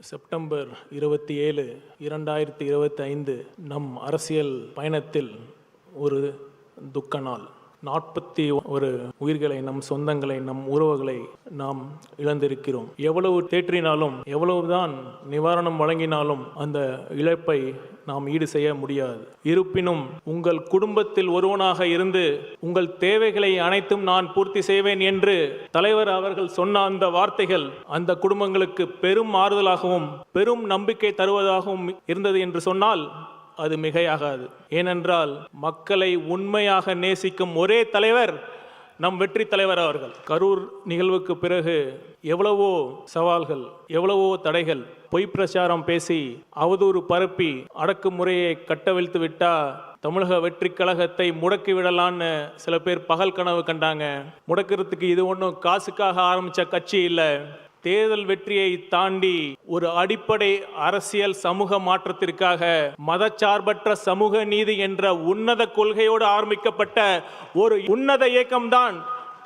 September இருபத்தி ஏழு இரண்டாயிரத்தி இருபத்தி ஐந்து நம் அரசியல் பயணத்தில் ஒரு துக்க நாள். நாற்பத்தி ஒரு உயிர்களை நம் சொந்தங்களை நம் உறவுகளை நாம் இழந்திருக்கிறோம். எவ்வளவு தேற்றினாலும் எவ்வளவுதான் நிவாரணம் வழங்கினாலும் அந்த இழப்பை நாம் ஈடு செய்ய முடியாது. இருப்பினும் உங்கள் குடும்பத்தில் ஒருவனாக இருந்து உங்கள் தேவைகளை அனைத்தும் நான் பூர்த்தி செய்வேன் என்று தலைவர் அவர்கள் சொன்ன அந்த வார்த்தைகள் அந்த குடும்பங்களுக்கு பெரும் ஆறுதலாகவும் பெரும் நம்பிக்கை தருவதாகவும் இருந்தது என்று சொன்னால் அது மிகையாகாது. ஏனென்றால் மக்களை உண்மையாக நேசிக்கும் ஒரே தலைவர் நம் வெற்றி தலைவர் அவர்கள். கரூர் நிகழ்வுக்கு பிறகு எவ்வளவோ சவால்கள் எவ்வளவோ தடைகள் பொய் பிரச்சாரம் பேசி அவதூறு பரப்பி அடக்குமுறையை கட்டவிழ்த்து விட்டா தமிழக வெற்றி கழகத்தை முடக்கி விடலான்னு சில பேர் பகல் கனவு கண்டாங்க. முடக்கிறதுக்கு இது ஒன்றும் காசுக்காக ஆரம்பிச்ச கட்சி இல்லை. தேர்தல் வெற்றியை தாண்டி ஒரு அடிப்படை அரசியல் சமூக மாற்றத்திற்காக மதச்சார்பற்ற சமூக நீதி என்ற உன்னத கொள்கையோடு ஆரம்பிக்கப்பட்ட ஒரு உன்னத இயக்கம்தான்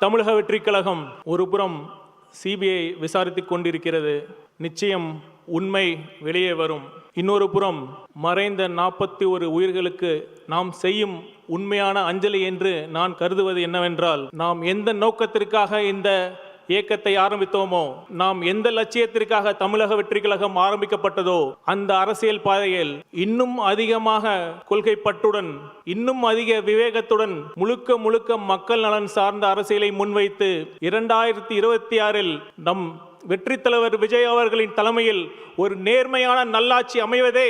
தமிழக வெற்றி கழகம். ஒருபுறம் சிபிஐ விசாரித்துக் கொண்டிருக்கிறது. நிச்சயம் உண்மை வெளியே வரும். இன்னொரு புறம் மறைந்த நாற்பத்தி ஒரு உயிர்களுக்கு நாம் செய்யும் உண்மையான அஞ்சலி என்று நான் கருதுவது என்னவென்றால் நாம் எந்த நோக்கத்திற்காக இந்த இயக்கத்தை ஆரம்பித்தோமோ? நாம் எந்த லட்சியத்திற்காக தமிழக வெற்றி கழகம் ஆரம்பிக்கப்பட்டதோ அந்த அரசியல் பாதையில் இன்னும் அதிகமாக கொள்கை பட்டுடன் இன்னும் அதிக விவேகத்துடன் முழுக்க முழுக்க மக்கள் நலன் சார்ந்த அரசியலை முன்வைத்து இரண்டாயிரத்தி இருபத்தி ஆறில் நம் வெற்றி தலைவர் விஜய் அவர்களின் தலைமையில் ஒரு நேர்மையான நல்லாட்சி அமைவதே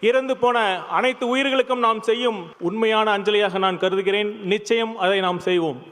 இறந்து போன அனைத்து உயிர்களுக்கும் நாம் செய்யும் உண்மையான அஞ்சலியாக நான் கருதுகிறேன். நிச்சயம் அதை நாம் செய்வோம்.